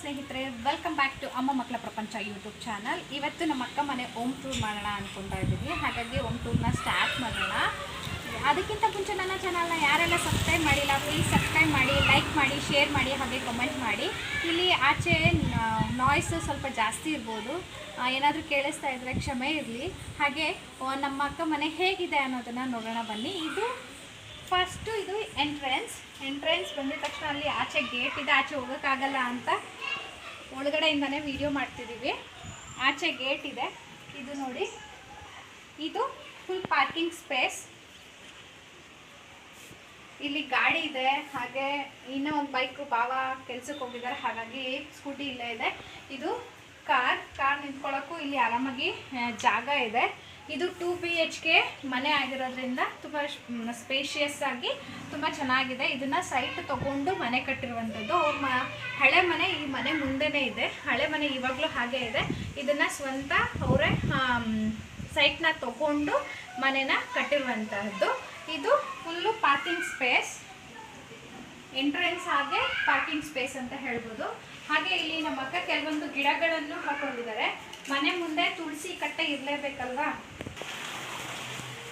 ಸ್ನೇಹಿತರೆ welcome back to ಅಮ್ಮ ಮಕ್ಕಳ ಪ್ರಪಂಚ ಯೂಟ್ಯೂಬ್ ಚಾನಲ್ ಇವತ್ತು ನಮ್ಮ ಅಕ್ಕ ಮನೆ ಓಮ್ ಟೂರ್ ಮಾಡೋಣ ಅಂದ್ಕೊಳ್ತಾ ಇದ್ದೀವಿ. ಹಾಗಾಗಿ ಓಮ್ ಟೂರ್ನ ಸ್ಟಾರ್ಟ್ ಮಾಡೋಣ. ಅದಕ್ಕಿಂತ ಮುಂಚೆ ನನ್ನ ಚಾನಲ್ನ ಯಾರೆಲ್ಲ ಸಬ್ಸ್ಕ್ರೈಬ್ ಮಾಡಿಲ್ಲ ಪ್ಲೀಸ್ ಸಬ್ಸ್ಕ್ರೈಬ್ ಮಾಡಿ ಲೈಕ್ ಮಾಡಿ ಶೇರ್ ಮಾಡಿ, ಹಾಗೆ ಕಮೆಂಟ್ ಮಾಡಿ. ಇಲ್ಲಿ ಆಚೆ ನಾಯ್ಸ್ ಸ್ವಲ್ಪ ಜಾಸ್ತಿ ಇರ್ಬೋದು. ಏನಾದರೂ ಕೇಳಿಸ್ತಾ ಇದ್ದರೆ ಕ್ಷಮೆ ಇರಲಿ. ಹಾಗೆ ನಮ್ಮ ಅಕ್ಕ ಮನೆ ಹೇಗಿದೆ ಅನ್ನೋದನ್ನು ನೋಡೋಣ ಬನ್ನಿ. ಇದು ಫಸ್ಟು ಇದು ಎಂಟ್ರೆನ್ಸ್ ಎಂಟ್ರೆನ್ಸ್ ಬಂದಿದ ತಕ್ಷಣ ಅಲ್ಲಿ ಆಚೆ ಗೇಟ್ ಇದೆ, ಆಚೆ ಹೋಗೋಕ್ಕಾಗಲ್ಲ ಅಂತ ಒಳಗಡೆಯಿಂದನೇ ವಿಡಿಯೋ ಮಾಡ್ತಿದ್ದೀವಿ ಆಚೆ ಗೇಟ್ ಇದೆ. ಇದು ನೋಡಿ. ಇದು ಫುಲ್ ಪಾರ್ಕಿಂಗ್ ಸ್ಪೇಸ್ ಇಲ್ಲಿ ಗಾಡಿ ಇದೆ, ಹಾಗೆ ಇನ್ನೂ ಒಂದು ಬೈಕು ಬಾವ ಕೆಲ್ಸಕ್ಕೆ ಹೋಗಿದ್ದಾರೆ ಹಾಗಾಗಿ ಸ್ಕೂಟಿ ಇಲ್ಲೇ ಇದೆ. ಇದು ಕಾರ್ ಕಾರ್ ನಿಂತ್ಕೊಳ್ಳೋಕ್ಕೂ ಇಲ್ಲಿ ಆರಾಮಾಗಿ ಜಾಗ ಇದೆ. ಇದು ಟೂ ಬಿ ಎಚ್ ಕೆ ಮನೆ ಆಗಿರೋದ್ರಿಂದ ತುಂಬ ಸ್ಪೇಷಿಯಸ್ ಆಗಿ ತುಂಬ ಚೆನ್ನಾಗಿದೆ. ಇದನ್ನ ಸೈಟ್ ತಗೊಂಡು ಮನೆ ಕಟ್ಟಿರುವಂಥದ್ದು. ಅವ್ರ ಮ, ಹಳೆ ಮನೆ ಈ ಮನೆ ಮುಂದೆನೇ ಇದೆ. ಹಳೆ ಮನೆ ಇವಾಗಲೂ ಹಾಗೆ ಇದೆ. ಇದನ್ನ ಸ್ವಂತ ಅವರೇ ಸೈಟ್ನ ತಗೊಂಡು ಮನೆನ ಕಟ್ಟಿರುವಂತಹದ್ದು. ಇದು ಫುಲ್ಲು ಪಾರ್ಕಿಂಗ್ ಸ್ಪೇಸ್ ಎಂಟ್ರೆನ್ಸ್ ಹಾಗೆ ಪಾರ್ಕಿಂಗ್ ಸ್ಪೇಸ್ ಅಂತ ಹೇಳ್ಬೋದು. ಹಾಗೆ ಇಲ್ಲಿ ನಮ್ಮ ಅಕ್ಕ ಕೆಲವೊಂದು ಗಿಡಗಳನ್ನು ಹಾಕೊಂಡಿದ್ದಾರೆ. ಮನೆ ಮುಂದೆ ತುಳಸಿ ಕಟ್ಟೆ ಇರಲೇಬೇಕಲ್ವಾ?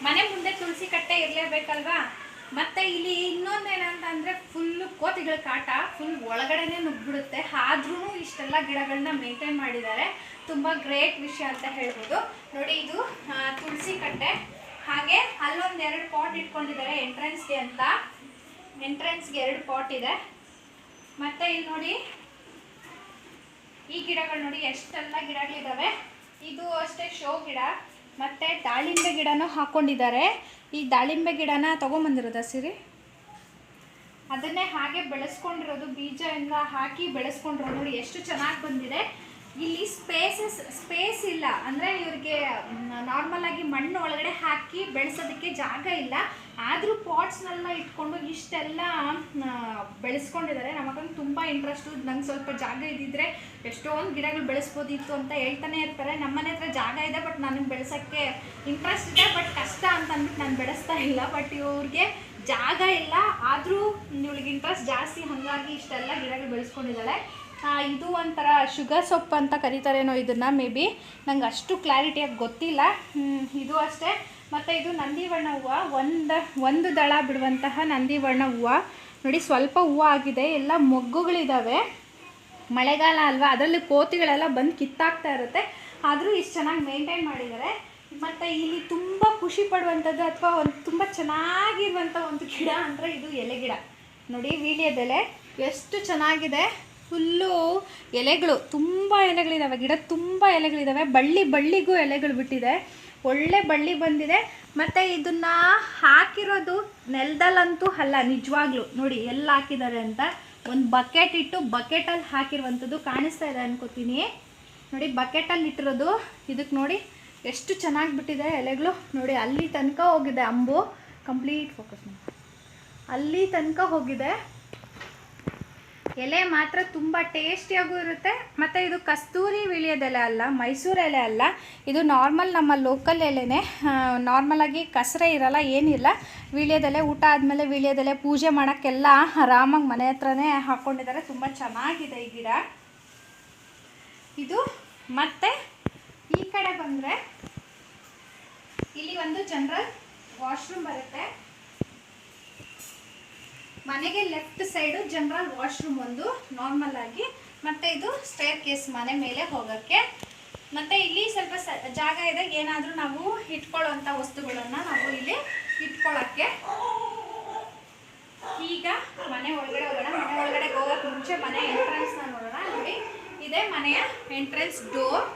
ಮನೆ ಮುಂದೆ ತುಳಸಿ ಕಟ್ಟೆ ಇರಲೇಬೇಕಲ್ವಾ? ಮತ್ತೆ ಇಲ್ಲಿ ಇನ್ನೊಂದೇನಂತಂದ್ರೆ ಫುಲ್ ಕೋತಿಗಳ ಕಾಟ ಫುಲ್ ಒಳಗಡೆನೆ ನುಗ್ಬಿಡುತ್ತೆ ಆದ್ರೂ ಇಷ್ಟೆಲ್ಲ ಗಿಡಗಳನ್ನ ಮೇಂಟೈನ್ ಮಾಡಿದ್ದಾರೆ. ತುಂಬಾ ಗ್ರೇಟ್ ವಿಷಯ ಅಂತ ಹೇಳ್ಬೋದು. ನೋಡಿ, ಇದು ತುಳಸಿ ಕಟ್ಟೆ. ಹಾಗೆ ಅಲ್ಲೊಂದು ಎರಡು ಪಾಟ್ ಇಟ್ಕೊಂಡಿದ್ದಾರೆ ಎಂಟ್ರೆನ್ಸ್ಗೆ ಅಂತ. ಎಂಟ್ರೆನ್ಸ್ಗೆ ಎರಡು ಪಾಟ್ ಇದೆ. ಮತ್ತೆ ಇಲ್ಲಿ ನೋಡಿ ಈ ಗಿಡಗಳು ನೋಡಿ ಎಷ್ಟೆಲ್ಲ ಗಿಡಗಳಿದಾವೆ. ಇದು ಅಷ್ಟೇ ಶೋ ಗಿಡ. ಮತ್ತೆ ದಾಳಿಂಬೆ ಗಿಡನೂ ಹಾಕೊಂಡಿದ್ದಾರೆ. ಈ ದಾಳಿಂಬೆ ಗಿಡನ ತಗೊಂಬಂದಿರೋದಾ ಸಿರಿ? ಅದನ್ನೇ ಹಾಗೆ ಬೆಳೆಸ್ಕೊಂಡಿರೋದು, ಬೀಜ ಎಲ್ಲ ಹಾಕಿ ಬೆಳೆಸ್ಕೊಂಡಿರೋದು ನೋಡಿ, ಎಷ್ಟು ಚೆನ್ನಾಗಿ ಬಂದಿದೆ. ಇಲ್ಲಿ ಸ್ಪೇಸಸ್ ಸ್ಪೇಸ್ ಇಲ್ಲ. ಅಂದರೆ ಇವ್ರಿಗೆ ನಾರ್ಮಲ್ ಆಗಿ ಮಣ್ಣು ಒಳಗಡೆ ಹಾಕಿ ಬೆಳೆಸೋದಕ್ಕೆ ಜಾಗ ಇಲ್ಲ. ಆದರೂ ಪಾಟ್ಸ್ನೆಲ್ಲ ಇಟ್ಕೊಂಡು ಇಷ್ಟೆಲ್ಲ ಬೆಳೆಸ್ಕೊಂಡಿದ್ದಾರೆ. ನಮಗಂಗೆ ತುಂಬ ಇಂಟ್ರೆಸ್ಟು ನಂಗೆ ಸ್ವಲ್ಪ ಜಾಗ ಇದ್ದಿದ್ರೆ ಎಷ್ಟೊಂದು ಗಿಡಗಳು ಬೆಳೆಸ್ಬೋದಿತ್ತು ಅಂತ ಹೇಳ್ತಾನೆ ಇರ್ತಾರೆ. ನಮ್ಮ ಮನೆ ಹತ್ರ ಜಾಗ ಇದೆ ಬಟ್ ನನಗೆ ಬೆಳೆಸೋಕ್ಕೆ ಇಂಟ್ರೆಸ್ಟ್ ಇದೆ. ಬಟ್ ಕಷ್ಟ ಅಂತ ಅಂದ್ಬಿಟ್ಟು ನಾನು ಬೆಳೆಸ್ತಾ ಇಲ್ಲ. ಬಟ್ ಇವ್ರಿಗೆ ಜಾಗ ಇಲ್ಲ. ಆದರೂ ಇವಳಿಗೆ ಇಂಟ್ರೆಸ್ಟ್ ಜಾಸ್ತಿ. ಹಾಗಾಗಿ ಇಷ್ಟೆಲ್ಲ ಗಿಡಗಳು ಬೆಳೆಸ್ಕೊಂಡಿದ್ದಾಳೆ ಇದು ಒಂಥರ ಶುಗರ್ ಸೊಪ್ಪು ಅಂತ ಕರೀತಾರೇನೋ ಇದನ್ನು ಮೇ ಬಿ ನಂಗೆ ಅಷ್ಟು ಕ್ಲಾರಿಟಿಯಾಗಿ ಗೊತ್ತಿಲ್ಲ. ಇದು ಅಷ್ಟೇ. ಮತ್ತು ಇದು ನಂದಿವರ್ಣ ಹೂವು. ಒಂದು ಒಂದು ದಳ ಬಿಡುವಂತಹ ನಂದಿವರ್ಣ ಹೂವು. ನೋಡಿ, ಸ್ವಲ್ಪ ಹೂವು ಆಗಿದೆ. ಎಲ್ಲ ಮೊಗ್ಗುಗಳಿದ್ದಾವೆ ಮಳೆಗಾಲ ಅಲ್ವಾ, ಅದರಲ್ಲಿ ಕೋತಿಗಳೆಲ್ಲ ಬಂದು ಕಿತ್ತಾಗ್ತಾ ಇರುತ್ತೆ. ಆದರೂ ಇಷ್ಟು ಚೆನ್ನಾಗಿ ಮೇಂಟೈನ್ ಮಾಡಿದ್ದಾರೆ. ಮತ್ತು ಇಲ್ಲಿ ತುಂಬ ಖುಷಿ ಪಡುವಂಥದ್ದು ಅಥವಾ ಒಂದು ತುಂಬ ಚೆನ್ನಾಗಿರುವಂಥ ಒಂದು ಗಿಡ ಅಂದರೆ ಇದು ಎಲೆ ಗಿಡ ನೋಡಿ, ವೀಳ್ಯದೆಲೆ. ಎಷ್ಟು ಚೆನ್ನಾಗಿದೆ. ಫುಲ್ಲು ಎಲೆಗಳು, ತುಂಬ ಎಲೆಗಳಿದ್ದಾವೆ ಗಿಡ ತುಂಬ ಎಲೆಗಳಿದ್ದಾವೆ ಬಳ್ಳಿ ಬಳ್ಳಿಗೂ ಎಲೆಗಳು ಬಿಟ್ಟಿದೆ. ಒಳ್ಳೆ ಬಳ್ಳಿ ಬಂದಿದೆ. ಮತ್ತು ಇದನ್ನು ಹಾಕಿರೋದು ನೆಲದಲ್ಲಂತೂ ಅಲ್ಲ, ನಿಜವಾಗ್ಲೂ. ನೋಡಿ ಎಲ್ಲಿ ಹಾಕಿದ್ದಾರೆ ಅಂತ. ಒಂದು ಬಕೆಟ್ ಇಟ್ಟು ಬಕೆಟಲ್ಲಿ ಹಾಕಿರುವಂಥದ್ದು ಕಾಣಿಸ್ತಾ ಇದೆ ಅನ್ಕೋತೀನಿ. ನೋಡಿ ಬಕೆಟಲ್ಲಿ ಇಟ್ಟಿರೋದು ಇದಕ್ಕೆ ನೋಡಿ ಎಷ್ಟು ಚೆನ್ನಾಗಿ ಬಿಟ್ಟಿದೆ ಎಲೆಗಳು. ನೋಡಿ, ಅಲ್ಲಿ ತನಕ ಹೋಗಿದೆ ಅಂಬು. ಕಂಪ್ಲೀಟ್ ಫೋಕಸ್ ಅಲ್ಲಿ ತನಕ ಹೋಗಿದೆ. ಎಲೆ ಮಾತ್ರ ತುಂಬ ಟೇಸ್ಟಿಯಾಗೂ ಇರುತ್ತೆ. ಮತ್ತು ಇದು ಕಸ್ತೂರಿ ವಿಳಿಯೋದೆಲೆ ಅಲ್ಲ, ಮೈಸೂರು ಎಲೆ ಅಲ್ಲ. ಇದು ನಾರ್ಮಲ್ ನಮ್ಮ ಲೋಕಲ್ ಎಲೆನೇ. ನಾರ್ಮಲಾಗಿ ಕಸರೆ ಇರಲ್ಲ, ಏನಿಲ್ಲ. ವೀಳ್ಯದೆಲೆ ಊಟ ಆದಮೇಲೆ ವಿಳಿಯದೆಲೆ ಪೂಜೆ ಮಾಡೋಕ್ಕೆಲ್ಲ ಆರಾಮಾಗಿ ಮನೆ ಹತ್ರನೇ ಹಾಕ್ಕೊಂಡಿದ್ದಾರೆ ತುಂಬ ಚೆನ್ನಾಗಿದೆ ಈ ಗಿಡ. ಇದು ಮತ್ತೆ ಈ ಕಡೆ ಬಂದರೆ ಇಲ್ಲಿ ಒಂದು ಜನರಲ್ ವಾಶ್ರೂಮ್ ಬರುತ್ತೆ. ಮನೆಗೆ ಲೆಫ್ಟ್ ಸೈಡು ಜನರಲ್ ವಾಶ್ರೂಮ್ ಒಂದು ನಾರ್ಮಲ್ ಆಗಿ, ಮತ್ತೆ ಇದು ಸ್ಟೇರ್ ಕೇಸ್ ಮನೆ ಮೇಲೆ ಹೋಗೋಕ್ಕೆ. ಮತ್ತೆ ಇಲ್ಲಿ ಸ್ವಲ್ಪ ಜಾಗ ಇದೆ, ಏನಾದರೂ ನಾವು ಇಟ್ಕೊಳ್ಳೋಂಥ ವಸ್ತುಗಳನ್ನ ನಾವು ಇಲ್ಲಿ ಇಟ್ಕೊಳ್ಳೋಕ್ಕೆ. ಈಗ ಮನೆ ಒಳಗಡೆ ಹೋಗೋಣ. ಮನೆ ಒಳಗಡೆ ಹೋಗೋಕೆ ಮುಂಚೆ ಮನೆ ಎಂಟ್ರೆನ್ಸ್ನ ನೋಡೋಣ. ನೋಡಿ ಇದೇ ಮನೆಯ ಎಂಟ್ರೆನ್ಸ್ ಡೋರ್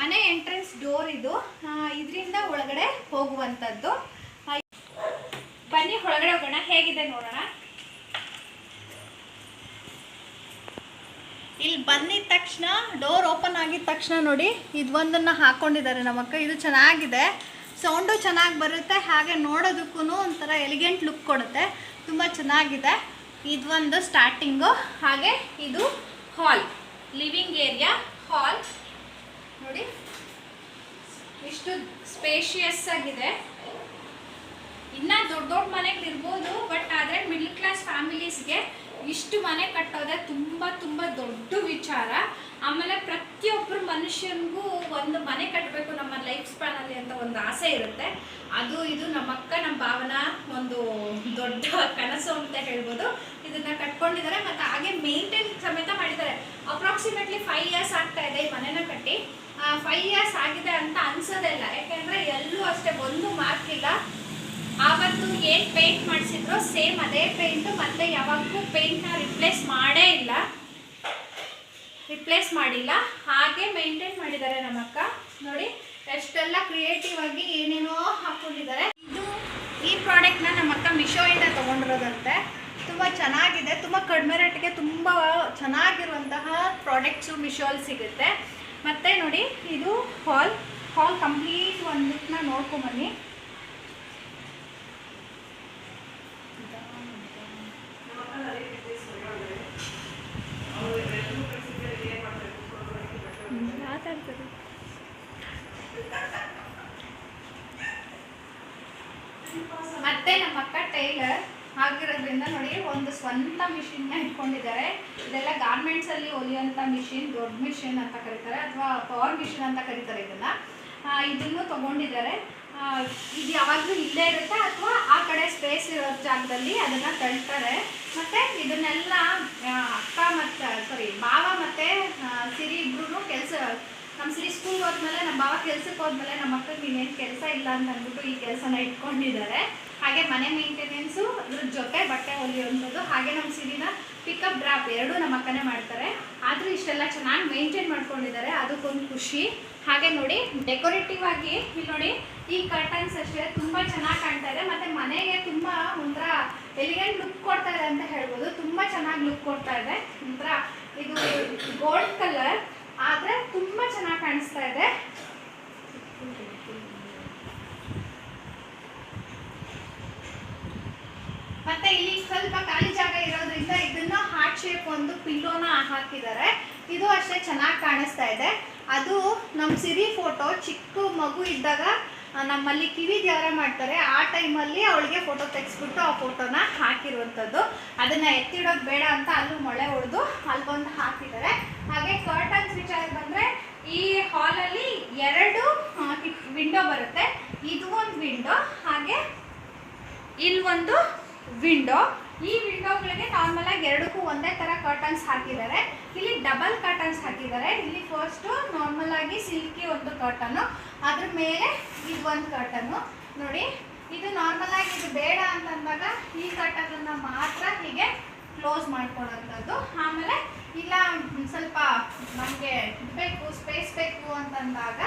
ಮನೆ ಎಂಟ್ರೆನ್ಸ್ ಡೋರ್ ಇದು ಇದರಿಂದ ಒಳಗಡೆ ಹೋಗುವಂಥದ್ದು. ಬನ್ನಿ, ಒಳಗಡೆ ಹೋಗೋಣ. ಹೇಗಿದೆ ನೋಡೋಣ? ಇಲ್ಲಿ ಬಂದಿದ ತಕ್ಷಣ ಡೋರ್ ಓಪನ್ ಆಗಿದ ತಕ್ಷಣ ನೋಡಿ ಇದೊಂದನ್ನು ಹಾಕ್ಕೊಂಡಿದ್ದಾರೆ ನಮ್ಮಕ್ಕ ಇದು ಚೆನ್ನಾಗಿದೆ. ಸೌಂಡು ಚೆನ್ನಾಗಿ ಬರುತ್ತೆ. ಹಾಗೆ ನೋಡೋದಕ್ಕೂ ಒಂಥರ ಎಲಿಗೆಂಟ್ ಲುಕ್ ಕೊಡುತ್ತೆ. ತುಂಬ ಚೆನ್ನಾಗಿದೆ. ಇದೊಂದು ಸ್ಟಾರ್ಟಿಂಗು ಹಾಗೆ ಇದು ಹಾಲ್ ಲಿವಿಂಗ್ ಏರಿಯಾ ಹಾಲ್ ನೋಡಿ, ಇಷ್ಟು ಸ್ಪೇಷಿಯಸ್ ಆಗಿದೆ. ಇನ್ನ ದೊಡ್ಡ ದೊಡ್ಡ ಮನೆಗಳು ಇರ್ಬೋದು ಬಟ್ ಆದರೆ ಮಿಡ್ಲ್ ಕ್ಲಾಸ್ ಫ್ಯಾಮಿಲೀಸ್ಗೆ ಇಷ್ಟು ಮನೆ ಕಟ್ಟೋದೇ ತುಂಬ ತುಂಬ ದೊಡ್ಡ ವಿಚಾರ. ಆಮೇಲೆ ಪ್ರತಿಯೊಬ್ಬರು ಮನುಷ್ಯನಿಗೂ ಒಂದು ಮನೆ ಕಟ್ಟಬೇಕು ನಮ್ಮ ಲೈಫ್ ಸ್ಪ್ಯಾನಲ್ಲಿ ಅಂತ ಒಂದು ಆಸೆ ಇರುತ್ತೆ. ಅದು ಇದು ನಮ್ಮ ಅಕ್ಕ ನಮ್ಮ ಭಾವನ ಒಂದು ದೊಡ್ಡ ಕನಸು ಅಂತ ಹೇಳ್ಬೋದು. ಇದನ್ನ ಕಟ್ಕೊಂಡಿದ್ದಾರೆ ಮತ್ತು ಹಾಗೆ ಮೇಂಟೈನ್ ಸಮೇತ ಮಾಡಿದ್ದಾರೆ. ಅಪ್ರಾಕ್ಸಿಮೇಟ್ಲಿ ಫೈವ್ ಇಯರ್ಸ್ ಆಗ್ತಾ ಇದೆ ಈ ಮನೆನ ಕಟ್ಟಿ. ಫೈವ್ ಇಯರ್ಸ್ ಆಗಿದೆ ಅಂತ ಅನ್ಸೋದೇ ಇಲ್ಲ. ಯಾಕೆಂದರೆ ಎಲ್ಲೂ ಅಷ್ಟೇ, ಒಂದು ಮಾರ್ಕ್ ಇಲ್ಲ ಆವತ್ತು ಏನು ಪೇಂಟ್ ಮಾಡಿಸಿದ್ರು ಸೇಮ್ ಅದೇ ಪೇಂಟ್ ಮತ್ತೆ ಯಾವಾಗಲೂ ಪೇಂಟ್ನ ರಿಪ್ಲೇಸ್ ಮಾಡೇ ಇಲ್ಲ. ರಿಪ್ಲೇಸ್ ಮಾಡಿಲ್ಲ. ಹಾಗೆ ಮೇಂಟೈನ್ ಮಾಡಿದ್ದಾರೆ ನಮ್ಮ ಅಕ್ಕ ನೋಡಿ, ಎಷ್ಟೆಲ್ಲ ಕ್ರಿಯೇಟಿವ್ ಆಗಿ ಏನೇನೋ ಹಾಕೊಂಡಿದ್ದಾರೆ ಇದು ಈ ಪ್ರಾಡಕ್ಟ್ನ ನಮ್ಮ ಅಕ್ಕ ಮಿಶೋಯಿಂದ ತಗೊಂಡಿರೋದಂತೆ. ತುಂಬ ಚೆನ್ನಾಗಿದೆ. ತುಂಬ ಕಡಿಮೆ ರೇಟ್ಗೆ ತುಂಬ ಚೆನ್ನಾಗಿರುವಂತಹ ಪ್ರಾಡಕ್ಟ್ಸು ಮಿಶೋಲ್ಲಿ ಸಿಗುತ್ತೆ. ಮತ್ತು ನೋಡಿ, ಇದು ಹಾಲ್ ಹಾಲ್ ಕಂಪ್ಲೀಟ್ ಒಂದು ಲುಕ್ನ ನೋಡ್ಕೊಂಬನ್ನಿ ಮತ್ತೆ ನಮ್ಮ ಅಕ್ಕ ಟೈಲರ್ ಆಗಿರೋದ್ರಿಂದ ನೋಡಿ, ಒಂದು ಸ್ವಂತ ಮಿಷಿನ್ನ ಇಟ್ಕೊಂಡಿದ್ದಾರೆ. ಇದೆಲ್ಲ ಗಾರ್ಮೆಂಟ್ಸ್ ಅಲ್ಲಿ ಹೊಲಿಯುವಂತ ಮಿಷಿನ್ ದೊಡ್ಡ ಮಿಷಿನ್ ಅಂತ ಕರೀತಾರೆ, ಅಥವಾ ಪವರ್ ಮಿಷಿನ್ ಅಂತ ಕರೀತಾರೆ ಇದನ್ನ. ಇದನ್ನು ತಗೊಂಡಿದ್ದಾರೆ. ಇದು ಯಾವಾಗಲೂ ಇಲ್ಲೇ ಇರುತ್ತೆ, ಅಥವಾ ಆ ಕಡೆ ಸ್ಪೇಸ್ ಇರೋ ಜಾಗದಲ್ಲಿ ಅದನ್ನ ತಳ್ತಾರೆ. ಮತ್ತೆ ಇದನ್ನೆಲ್ಲ ಅಕ್ಕ ಮತ್ತು ಸಾರಿ ಮಾವ ಮತ್ತೆ ಸಿರಿ ಇಬ್ರು ಕೆಲಸ ನಮ್ಮ ಸಿರಿ ಸ್ಕೂಲ್ಗೆ ಹೋದ್ಮೇಲೆ ನಮ್ಮ ಭಾವ ಕೆಲ್ಸಕ್ಕೆ ಹೋದ್ಮೇಲೆ ನಮ್ಮ ಮಕ್ಕಳಿಗೆ ಇನ್ನೇನು ಕೆಲಸ ಇಲ್ಲ ಅಂತ ಅಂದ್ಬಿಟ್ಟು ಈ ಕೆಲಸನ ಇಟ್ಕೊಂಡಿದ್ದಾರೆ. ಹಾಗೆ ಮನೆ ಮೇಂಟೆನೆನ್ಸು ಅದ್ರ ಜೊತೆ ಬಟ್ಟೆ ಹೊಲಿಯುವಂಥದ್ದು, ಹಾಗೆ ನಮ್ಮ ಸಿರಿನ ಪಿಕಪ್ ಡ್ರಾಪ್ ಎರಡೂ ನಮ್ಮ ಅಕ್ಕನೇ ಮಾಡ್ತಾರೆ. ಆದರೂ ಇಷ್ಟೆಲ್ಲ ಚೆನ್ನಾಗಿ ಮೇಂಟೈನ್ ಮಾಡ್ಕೊಂಡಿದ್ದಾರೆ. ಅದಕ್ಕೊಂದು ಖುಷಿ. ಹಾಗೆ ನೋಡಿ ಡೆಕೋರೇಟಿವ್ ಆಗಿ, ಇಲ್ಲಿ ನೋಡಿ, ಈ ಕರ್ಟನ್ಸ್ ಅಷ್ಟೇ ತುಂಬ ಚೆನ್ನಾಗಿ ಕಾಣ್ತಾ ಇದೆ. ಮತ್ತು ಮನೆಗೆ ತುಂಬ ಒಂಥರ ಎಲಿಗೆಂಟ್ ಲುಕ್ ಕೊಡ್ತಾ ಇದೆ ಅಂತ ಹೇಳ್ಬೋದು. ತುಂಬ ಚೆನ್ನಾಗಿ ಲುಕ್ ಕೊಡ್ತಾ ಇದೆ. ಒಂಥರ ಇದು ಗೋಲ್ಡ್ ಕಲರ್ ಆದರೆ ತುಂಬ ಚೆನ್ನಾಗಿ ಕಾಣಿಸ್ತಾ ಇದೆ. ಮತ್ತೆ ಇಲ್ಲಿ ಸ್ವಲ್ಪ ಖಾಲಿ ಜಾಗ ಇರೋದ್ರಿಂದ ಇದನ್ನ ಹಾರ್ಟ್ ಶೇಪ್ ಒಂದು ಪಿಲ್ಲೋನ ಹಾಕಿದ್ದಾರೆ. ಇದು ಅಷ್ಟೇ ಚೆನ್ನಾಗಿ ಕಾಣಿಸ್ತಾ ಇದೆ. ಅದು ನಮ್ಮ ಸಿರಿ ಫೋಟೋ ಚಿಕ್ಕ ಮಗು ಇದ್ದಾಗ ನಮ್ಮಲ್ಲಿ ಕಿವಿ ದೇವರ ಮಾಡ್ತಾರೆ. ಆ ಟೈಮಲ್ಲಿ ಅವಳಿಗೆ ಫೋಟೋ ತೆಗೆಸ್ಬಿಟ್ಟು ಆ ಫೋಟೋನ ಹಾಕಿರುವಂಥದ್ದು. ಅದನ್ನ ಎತ್ತಿಡೋದು ಬೇಡ ಅಂತ ಅಲ್ಲೂ ಮೊಳೆ ಹೊಡೆದು ಅಲ್ಲೊಂದು ಹಾಕಿದ್ದಾರೆ. ಹಾಗೆ ಕರ್ಟನ್ಸ್ ವಿಚಾರಕ್ಕೆ ಬಂದರೆ ಈ ಹಾಲಲ್ಲಿ ಎರಡು ವಿಂಡೋ ಬರುತ್ತೆ. ಇದು ಒಂದು ವಿಂಡೋ ಹಾಗೆ ಇಲ್ಲೊಂದು ವಿಂಡೋ ಈ ವಿಂಡೋಗಳಿಗೆ ನಾರ್ಮಲ್ ಆಗಿ ಎರಡಕ್ಕೂ ಒಂದೇ ತರ ಕರ್ಟನ್ಸ್ ಹಾಕಿದ್ದಾರೆ. ಇಲ್ಲಿ ಡಬಲ್ ಕರ್ಟನ್ಸ್ ಹಾಕಿದ್ದಾರೆ. ಇಲ್ಲಿ ಫಸ್ಟ್ ನಾರ್ಮಲ್ ಆಗಿ ಸಿಲ್ಕಿ ಒಂದು ಕರ್ಟನ್ ಅದ್ರ ಮೇಲೆ ಇದು ಒಂದು ಕರ್ಟನ್ ನೋಡಿ, ಇದು ನಾರ್ಮಲ್ ಆಗಿ, ಇದು ಬೇಡ ಅಂತಂದಾಗ ಈ ಕರ್ಟನ್ ಮಾತ್ರ ಹೀಗೆ ಕ್ಲೋಸ್ ಒಂದ್ ಸ್ವಲ್ಪ ನಮಗೆ ಬೇಕು ಸ್ಪೇಸ್ ಬೇಕು ಅಂತಂದಾಗ,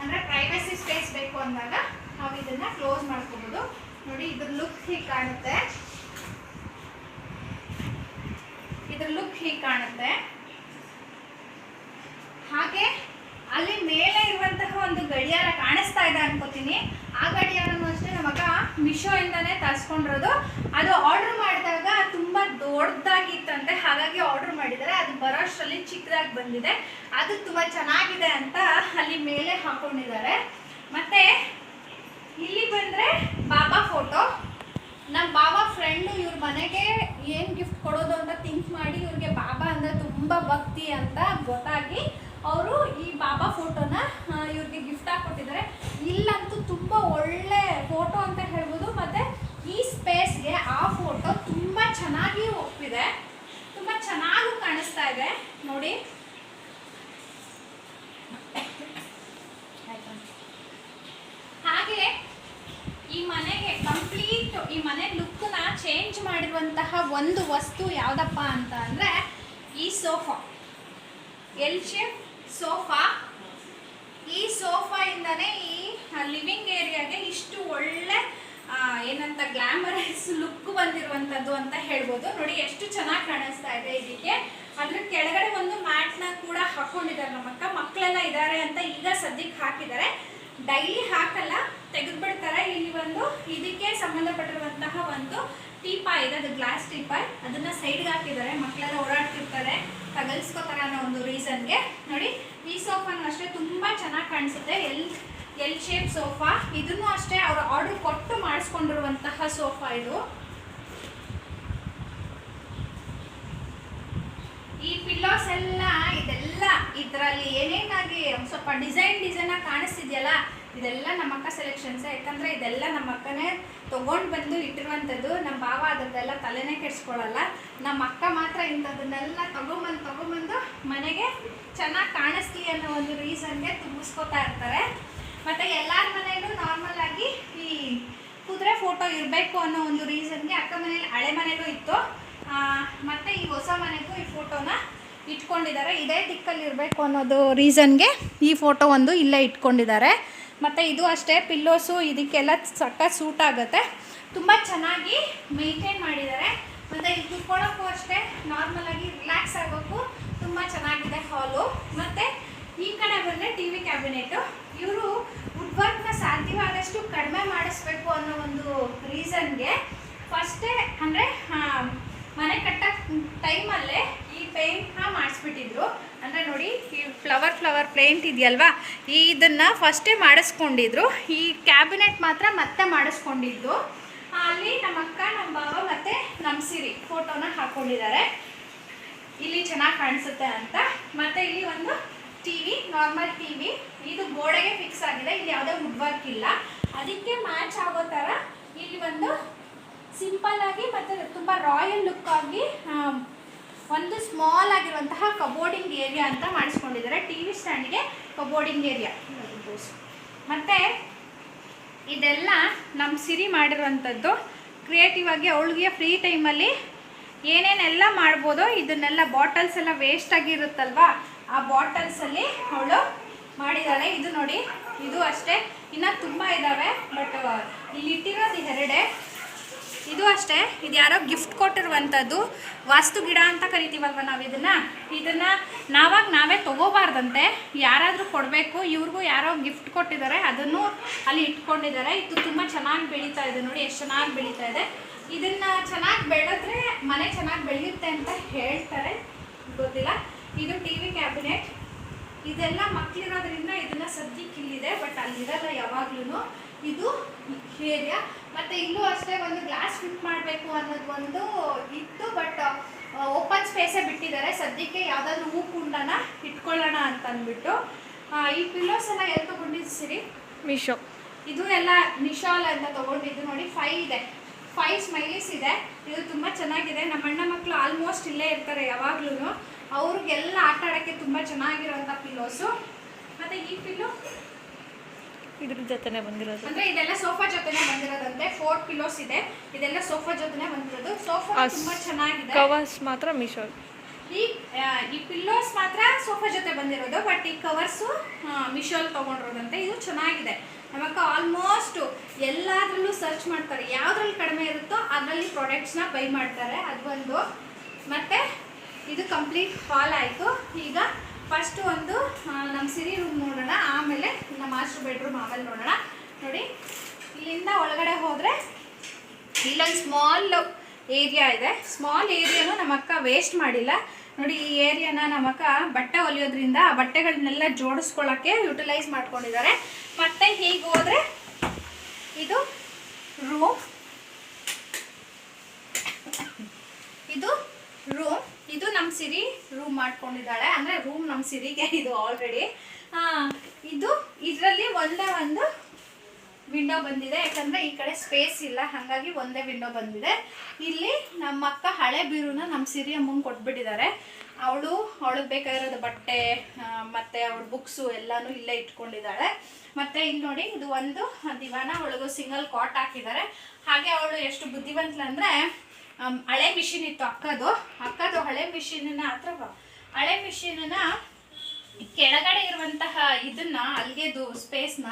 ಅಂದರೆ ಪ್ರೈವಸಿ ಸ್ಪೇಸ್ ಬೇಕು ಅಂದಾಗ ನಾವು ಇದನ್ನ ಕ್ಲೋಸ್ ಮಾಡ್ಕೋಬೋದು. ನೋಡಿ, ಇದ್ರ ಲುಕ್ ಹೀಗೆ ಕಾಣುತ್ತೆ. ಇದ್ರ ಲುಕ್ ಹೀಗೆ ಕಾಣುತ್ತೆ. ಹಾಗೆ ಅಲ್ಲಿ ಮೇಲೆ ಇರುವಂತಹ ಒಂದು ಗಡಿಯಾರ ಕಾಣಿಸ್ತಾ ಇದೆ ಅನ್ಕೋತೀನಿ. ಆ ಗಡಿಯಾರನು ನಮಗ ಮಿಶೋ ಇಂದಾನೆ ತರಿಸ್ಕೊಂಡಿರೋದು. ಅದು ಆರ್ಡರ್ ಮಾಡಿದಾಗ ತುಂಬಾ ದೊಡ್ಡದಾಗಿತ್ತಂತೆ ಹಾಗಾಗಿ ಆರ್ಡರ್ ಮಾಡಿದ್ದಾರೆ. ಅದು ಬರೋಷ್ಟರಲ್ಲಿ ಚಿಕ್ಕದಾಗಿ ಬಂದಿದೆ. ಅದು ತುಂಬಾ ಚೆನ್ನಾಗಿದೆ ಅಂತ ಅಲ್ಲಿ ಮೇಲೆ ಹಾಕೊಂಡಿದ್ದಾರೆ. ಮತ್ತೆ ಇಲ್ಲಿ ಬಂದ್ರೆ ಬಾಬಾ ಫೋಟೋ ನಮ್ಮ ಬಾಬಾ ಫ್ರೆಂಡು ಇವ್ರ ಮನೆಗೆ ಏನು ಗಿಫ್ಟ್ ಕೊಡೋದು ಅಂತ ಥಿಂಕ್ ಮಾಡಿ ಇವ್ರಿಗೆ ಬಾಬಾ ಅಂದರೆ ತುಂಬ ಭಕ್ತಿ ಅಂತ ಗೊತ್ತಾಗಿ ಅವರು ಈ ಬಾಬಾ ಫೋಟೋನ ಇವ್ರಿಗೆ ಗಿಫ್ಟ್ ಹಾಕ್ಕೊಟ್ಟಿದ್ದಾರೆ. ಕೊಟ್ಟಿದ್ದಾರೆ ಇಲ್ಲಂತೂ ತುಂಬ ಒಳ್ಳೆ ಫೋಟೋ ಅಂತ ಹೇಳ್ಬೋದು. ಮತ್ತು ಈ ಸ್ಪೇಸ್ಗೆ ಆ ಫೋಟೋ ತುಂಬ ಚೆನ್ನಾಗಿ ಒಪ್ಪಿದೆ. ತುಂಬ ಚೆನ್ನಾಗೂ ಕಾಣಿಸ್ತಾ ಇದೆ. ನೋಡಿ. ಹಾಗೆ ಈ ಮನೆಗೆ ಕಂಪ್ಲೀಟ್ ಈ ಮನೆ ಲುಕ್ನ ಚೇಂಜ್ ಮಾಡಿರುವಂತಹ ಒಂದು ವಸ್ತು ಯಾವುದಪ್ಪ ಅಂತ ಅಂದರೆ ಈ ಸೋಫಾ ಎಲ್ ಶೇಪ್ ಸೋಫಾ ಈ ಸೋಫಾ ಇಂದನೇ ಈ ಲಿವಿಂಗ್ ಏರಿಯಾಗೆ ಇಷ್ಟು ಒಳ್ಳೆ ಏನಂತ ಗ್ಲಾಮರಸ್ ಲುಕ್ ಬಂದಿರುವಂಥದ್ದು ಅಂತ ಹೇಳ್ಬೋದು. ನೋಡಿ, ಎಷ್ಟು ಚೆನ್ನಾಗಿ ಕಾಣಿಸ್ತಾ ಇದೆ ಇದಕ್ಕೆ. ಅದ್ರ ಕೆಳಗಡೆ ಒಂದು ಮ್ಯಾಟ್ನ ಕೂಡ ಹಾಕೊಂಡಿದ್ದಾರೆ ನಮ್ಮ ಅಕ್ಕ. ಮಕ್ಕಳೆಲ್ಲ ಇದ್ದಾರೆ ಅಂತ ಈಗ ಸದ್ಯಕ್ಕೆ ಹಾಕಿದ್ದಾರೆ. ಡೈಲಿ ಹಾಕಲ್ಲ, ತೆಗೆದ್ಬಿಡ್ತಾರೆ. ಇಲ್ಲಿ ಒಂದು, ಇದಕ್ಕೆ ಸಂಬಂಧಪಟ್ಟಿರುವಂತಹ ಒಂದು ಟೀಪಾಯ್ ಇದೆ, ಅದು ಗ್ಲಾಸ್ ಟೀಪಾಯ್ ಅದನ್ನ ಸೈಡ್ಗೆ ಹಾಕಿದ್ದಾರೆ. ಮಕ್ಕಳೆಲ್ಲ ಓಡಾಡ್ತಿರ್ತಾರೆ. ತಗಲ್ಸ್ಕೋತಾರೆ ಅನ್ನೋ ಒಂದು ರೀಸನ್ಗೆ ನೋಡಿ, ಈ ಸೋಫಾನು ಅಷ್ಟೇ ತುಂಬಾ ಚೆನ್ನಾಗಿ ಕಾಣಿಸುತ್ತೆ. ಎಲ್ ಎಲ್ ಶೇಪ್ ಸೋಫಾ ಇದನ್ನು ಅಷ್ಟೇ ಅವರು ಆರ್ಡರ್ ಕೊಟ್ಟು ಮಾಡಿಸ್ಕೊಂಡಿರುವಂತಹ ಸೋಫಾ ಇದು. ಈ ಪಿಲ್ಲೋಸ್ ಎಲ್ಲ ಇದರಲ್ಲಿ ಏನೇನಾಗಿ ಸ್ವಲ್ಪ ಡಿಸೈನ್ ಡಿಸೈನ್ ಆಗಿ ಕಾಣಿಸ್ತಿದೆಯಲ್ಲ, ಇದೆಲ್ಲ ನಮ್ಮ ಅಕ್ಕ ಸೆಲೆಕ್ಷನ್ಸ್ ಯಾಕಂದ್ರೆ ಇದೆಲ್ಲ ನಮ್ಮ ಅಕ್ಕನೇ ತೊಗೊಂಡು ಬಂದು ಇಟ್ಟಿರುವಂಥದ್ದು. ನಮ್ಮ ಭಾವ ಅದರದ್ದೆಲ್ಲ ತಲೆನೇ ಕೆಡಿಸ್ಕೊಳ್ಳಲ್ಲ ನಮ್ಮ ಅಕ್ಕ ಮಾತ್ರ ಇಂಥದನ್ನೆಲ್ಲ ತಗೊಂಬಂದು ತಗೊಂಬಂದು ಮನೆಗೆ ಚೆನ್ನಾಗಿ ಕಾಣಿಸ್ಲಿ ಅನ್ನೋ ಒಂದು ರೀಸನ್ಗೆ ತುಂಬಿಸ್ಕೊತಾ ಇರ್ತಾರೆ. ಮತ್ತು ಎಲ್ಲರ ಮನೆಯಲ್ಲೂ ನಾರ್ಮಲ್ ಆಗಿ ಈ ಕುದುರೆ ಫೋಟೋ ಇರಬೇಕು ಅನ್ನೋ ಒಂದು ರೀಸನ್ಗೆ ಅಕ್ಕ ಮನೇಲಿ ಹಳೆ ಮನೆಯಲ್ಲೂ ಇತ್ತು. ಮತ್ತೆ ಈ ಹೊಸ ಮನೆಗೂ ಈ ಫೋಟೋನ ಇಟ್ಕೊಂಡಿದ್ದಾರೆ. ಇದೇ ದಿಕ್ಕಲ್ಲಿ ಇರಬೇಕು ಅನ್ನೋದು ರೀಸನ್ಗೆ ಈ ಫೋಟೋ ಒಂದು ಇಲ್ಲೇ ಇಟ್ಕೊಂಡಿದ್ದಾರೆ. ಮತ್ತು ಇದು ಅಷ್ಟೇ ಪಿಲ್ಲೋಸು ಇದಕ್ಕೆಲ್ಲ ಸಕ್ಕ ಸೂಟ್ ಆಗುತ್ತೆ. ತುಂಬ ಚೆನ್ನಾಗಿ ಮೇಂಟೈನ್ ಮಾಡಿದ್ದಾರೆ. ಮತ್ತು ಇದು ಕುತ್ಕೊಳ್ಳೋಕ್ಕೂ ಅಷ್ಟೇ ನಾರ್ಮಲಾಗಿ ರಿಲ್ಯಾಕ್ಸ್ ಆಗೋಕ್ಕೂ ತುಂಬ ಚೆನ್ನಾಗಿದೆ ಹಾಲು ಮತ್ತು ಈ ಕಡೆ ಬಂದರೆ ಟಿ ವಿ ಕ್ಯಾಬಿನೆಟು ಇವರು ವುಡ್ ವರ್ಕ್ನ ಸಾಧ್ಯವಾದಷ್ಟು ಕಡಿಮೆ ಮಾಡಿಸ್ಬೇಕು ಅನ್ನೋ ಒಂದು ರೀಸನ್ಗೆ ಫಸ್ಟೇ ಅಂದರೆ ಮನೆ ಕಟ್ಟ ಟೈಮಲ್ಲೇ ಈ ಪೇಂಟ್ನ ಮಾಡಿಸ್ಬಿಟ್ಟಿದ್ರು. ಅಂದರೆ ನೋಡಿ, ಈ ಫ್ಲವರ್ ಫ್ಲವರ್ ಪೇಂಟ್ ಇದೆಯಲ್ವಾ? ಇದನ್ನು ಫಸ್ಟೇ ಮಾಡಿಸ್ಕೊಂಡಿದ್ರು. ಈ ಕ್ಯಾಬಿನೆಟ್ ಮಾತ್ರ ಮತ್ತೆ ಮಾಡಿಸ್ಕೊಂಡಿದ್ದು. ಅಲ್ಲಿ ನಮ್ಮ ಅಕ್ಕ, ನಮ್ಮ ಬಾಬ ಮತ್ತು ನಮ್ಮ ಸಿರಿ ಫೋಟೋನ ಹಾಕ್ಕೊಂಡಿದ್ದಾರೆ ಇಲ್ಲಿ ಚೆನ್ನಾಗಿ ಕಾಣಿಸುತ್ತೆ ಅಂತ. ಮತ್ತೆ ಇಲ್ಲಿ ಒಂದು ಟಿವಿ ನಾರ್ಮಲ್ ಟಿವಿ ಇದು ಗೋಡೆಗೆ ಫಿಕ್ಸ್ ಆಗಿದೆ. ಇಲ್ಲಿ ಯಾವುದೇ ವುಡ್ ವರ್ಕ್ ಇಲ್ಲ. ಅದಕ್ಕೆ ಮ್ಯಾಚ್ ಆಗೋ ಥರ ಇಲ್ಲಿ ಒಂದು ಸಿಂಪಲ್ ಆಗಿ ಮತ್ತು ತುಂಬ ರಾಯಲ್ ಲುಕ್ ಆಗಿ ಒಂದು ಸ್ಮಾಲ್ ಆಗಿರುವಂತಹ ಕಬೋರ್ಡಿಂಗ್ ಏರಿಯಾ ಅಂತ ಮಾಡಿಸ್ಕೊಂಡಿದ್ದಾರೆ. ಟಿ ವಿ ಸ್ಟ್ಯಾಂಡ್ಗೆ ಕಬೋರ್ಡಿಂಗ್ ಏರಿಯಾ ಮತ್ತು ಇದೆಲ್ಲ ನಮ್ಮ ಸಿರಿ ಮಾಡಿರುವಂಥದ್ದು. ಕ್ರಿಯೇಟಿವ್ ಆಗಿ ಅವಳಿಗೆ ಫ್ರೀ ಟೈಮಲ್ಲಿ ಏನೇನೆಲ್ಲ ಮಾಡ್ಬೋದು ಇದನ್ನೆಲ್ಲ ಬಾಟಲ್ಸ್ ಎಲ್ಲ ವೇಸ್ಟ್ ಆಗಿರುತ್ತಲ್ವಾ ಆ ಬಾಟಲ್ಸಲ್ಲಿ ಅವಳು ಮಾಡಿದ್ದಾಳೆ ಇದು ನೋಡಿ, ಇದು ಅಷ್ಟೇ. ಇನ್ನೂ ತುಂಬ ಇದ್ದಾವೆ ಬಟ್ ಇಲ್ಲಿ ಇಟ್ಟಿರೋದು ಎರಡೇ. ಇದು ಅಷ್ಟೇ. ಇದು ಯಾರೋ ಗಿಫ್ಟ್ ಕೊಟ್ಟಿರುವಂಥದ್ದು. ವಾಸ್ತು ಗಿಡ ಅಂತ ಕರಿತೀವಲ್ವ ನಾವು ಇದನ್ನು? ಇದನ್ನು ನಾವಾಗ ನಾವೇ ತಗೋಬಾರ್ದಂತೆ. ಯಾರಾದರೂ ಕೊಡಬೇಕು, ಇವ್ರಿಗೂ ಯಾರೋ ಗಿಫ್ಟ್ ಕೊಟ್ಟಿದ್ದಾರೆ, ಅದನ್ನು ಅಲ್ಲಿ ಇಟ್ಕೊಂಡಿದ್ದಾರೆ. ಇದು ತುಂಬ ಚೆನ್ನಾಗಿ ಬೆಳೀತಾ ಇದೆ ನೋಡಿ, ಎಷ್ಟು ಚೆನ್ನಾಗಿ ಬೆಳೀತಾ ಇದೆ. ಇದನ್ನು ಚೆನ್ನಾಗಿ ಬೆಳೆದ್ರೆ ಮನೆ ಚೆನ್ನಾಗಿ ಬೆಳೆಯುತ್ತೆ ಅಂತ ಹೇಳ್ತಾರೆ. ಗೊತ್ತಿಲ್ಲ. ಇದು ಟಿ ವಿ ಕ್ಯಾಬಿನೆಟ್. ಇದೆಲ್ಲ ಮಕ್ಕಳಿರೋದ್ರಿಂದ ಇದನ್ನ ಸದ್ಯಕ್ಕೆ ಇಲ್ಲಿದೆ, ಬಟ್ ಅಲ್ಲಿರಲ್ಲ ಯಾವಾಗ್ಲೂ ಇದು ಏರಿಯಾ. ಮತ್ತೆ ಇಲ್ಲೂ ಅಷ್ಟೇ ಒಂದು ಗ್ಲಾಸ್ ಫಿಟ್ ಮಾಡಬೇಕು ಅನ್ನೋದು ಒಂದು ಇತ್ತು ಬಟ್ ಓಪನ್ ಸ್ಪೇಸೇ ಬಿಟ್ಟಿದ್ದಾರೆ. ಸದ್ಯಕ್ಕೆ ಯಾವುದಾದ್ರೂ ಹೂ ಕುಂಡನ ಇಟ್ಕೊಳ್ಳೋಣ ಅಂತ ಅಂದ್ಬಿಟ್ಟು ಈ ಪಿಲ್ಲೋಸ್ ಎಲ್ಲ ಎಲ್ಲಿ ತೊಗೊಂಡಿದ್ದೀರಿ ಮಿಶೋ ಮೀಶೋ ಇದು ಎಲ್ಲ ನಿಶಾಲ್ ಅಂತ ತಗೊಂಡಿದ್ದು ನೋಡಿ. ಫೈ ಇದೆ. ಫೈ ಸ್ಮೈಲೀಸ್ ಇದೆ. ಇದು ತುಂಬ ಚೆನ್ನಾಗಿದೆ. ನಮ್ಮ ಅಣ್ಣ ಮಕ್ಕಳು ಆಲ್ಮೋಸ್ಟ್ ಇಲ್ಲೇ ಇರ್ತಾರೆ ಯಾವಾಗ್ಲೂ ಅವ್ರಿಗೆಲ್ಲ ಆಟ ಆಡೋಕ್ಕೆ ತುಂಬ ಚೆನ್ನಾಗಿರೋಂಥ ಪಿಲ್ಲೋಸು ಮತ್ತು ಈ ಪಿಲ್ಲೋ ಇದ್ರ ಜೊತೆನೆ ಬಂದಿರೋದು. ಅಂದ್ರೆ ಇದೆಲ್ಲ ಸೋಫಾ ಜೊತೆನೆ ಬಂದಿರೋದಂತೆ. ಫೋರ್ ಪಿಲ್ಲೋಸ್ ಇದೆ. ಇದೆಲ್ಲ ಸೋಫಾ ಜೊತೆನೆ ಬಂದಿರೋದು. ಸೋಫಾ ತುಂಬಾ ಚೆನ್ನಾಗಿದೆ. ಕವರ್ಸ್ ಮಾತ್ರ ಮಿಶೋ ಈ ಈ ಪಿಲ್ಲೋಸ್ ಮಾತ್ರ ಸೋಫಾ ಜೊತೆ ಬಂದಿರೋದು. ಬಟ್ ಈ ಕವರ್ಸು ಮಿಶೋಲ್ ತೊಗೊಂಡಿರೋದಂತೆ. ಇದು ಚೆನ್ನಾಗಿದೆ. ನಮ್ಮಕ್ಕ ಆಲ್ಮೋಸ್ಟ್ ಎಲ್ಲಾದ್ರಲ್ಲೂ ಸರ್ಚ್ ಮಾಡ್ತಾರೆ. ಯಾವ್ದ್ರಲ್ಲಿ ಕಡಿಮೆ ಇರುತ್ತೋ ಅದರಲ್ಲಿ ಪ್ರಾಡಕ್ಟ್ಸ್ನ ಬೈ ಮಾಡ್ತಾರೆ. ಅದು ಒಂದು. ಮತ್ತು ಇದು ಕಂಪ್ಲೀಟ್ ಹಾಲ್ ಆಯಿತು. ಈಗ ಫಸ್ಟ್ ಒಂದು ನಮ್ಮ ಸಿರಿ ರೂಮ್ ನೋಡೋಣ. ಆಮೇಲೆ ಮಾಸ್ಟರ್ ಬೆಡ್ರೂಮ್ ಆಮೇಲೆ ನೋಡೋಣ. ನೋಡಿ, ಇಲ್ಲಿಂದ ಒಳಗಡೆ ಹೋದರೆ ಇಲ್ಲೊಂದು ಸ್ಮಾಲ್ ಏರಿಯಾ ಇದೆ. ಸ್ಮಾಲ್ ಏರಿಯಾನು ನಮ್ಮಕ್ಕ ವೇಸ್ಟ್ ಮಾಡಿಲ್ಲ. ನೋಡಿ, ಈ ಏರಿಯಾನ ನಮ್ಮಕ್ಕ ಬಟ್ಟೆ ಹೊಲಿಯೋದ್ರಿಂದ ಆ ಬಟ್ಟೆಗಳನ್ನೆಲ್ಲ ಜೋಡಿಸ್ಕೊಳ್ಳೋಕ್ಕೆ ಯುಟಿಲೈಸ್ ಮಾಡ್ಕೊಂಡಿದ್ದಾರೆ. ಮತ್ತೆ ಹೀಗೆ ಹೋದರೆ ಇದು ರೂಮ್ ಇದು ರೂಮ್ ಇದು ನಮ್ಮ ಸಿರಿ ರೂಮ್ ಮಾಡ್ಕೊಂಡಿದ್ದಾಳೆ. ಅಂದರೆ ರೂಮ್ ನಮ್ಮ ಸಿರಿಗೆ ಇದು ಆಲ್ರೆಡಿ ಇದು ಇದರಲ್ಲಿ ಒಂದೇ ಒಂದು ವಿಂಡೋ ಬಂದಿದೆ. ಯಾಕಂದ್ರೆ ಈ ಕಡೆ ಸ್ಪೇಸ್ ಇಲ್ಲ, ಹಾಗಾಗಿ ಒಂದೇ ವಿಂಡೋ ಬಂದಿದೆ. ಇಲ್ಲಿ ನಮ್ಮ ಅಕ್ಕ ಹಳೆ ಬೀರುನ ನಮ್ಮ ಸಿರಿ ಅಮ್ಮಂಗೆ ಕೊಟ್ಬಿಟ್ಟಿದ್ದಾರೆ. ಅವಳು, ಅವಳಿಗೆ ಬೇಕಾಗಿರೋದು ಬಟ್ಟೆ ಮತ್ತೆ ಅವಳ ಬುಕ್ಸು ಎಲ್ಲಾನು ಇಲ್ಲೇ ಇಟ್ಕೊಂಡಿದ್ದಾಳೆ. ಮತ್ತೆ ಇಲ್ಲಿ ನೋಡಿ, ಇದು ಒಂದು ದಿವಾನ, ಅವಳಿಗೂ ಸಿಂಗಲ್ ಕಾಟ್ ಹಾಕಿದ್ದಾರೆ. ಹಾಗೆ ಅವಳು ಎಷ್ಟು ಬುದ್ಧಿವಂತಲಂದ್ರೆ ಅಂದ್ರೆ ಹಳೆ ಮಿಷಿನ್ ಇತ್ತು ಅಕ್ಕದು. ಅಕ್ಕದು ಹಳೆ ಮಿಷಿನ್ ಹತ್ರ. ಹಳೆ ಮಿಷಿನನ್ನ ಕೆಳಗಡೆ ಇರುವಂತಹ ಇದನ್ನ ಅಲ್ಗೆದು ಸ್ಪೇಸ್ನ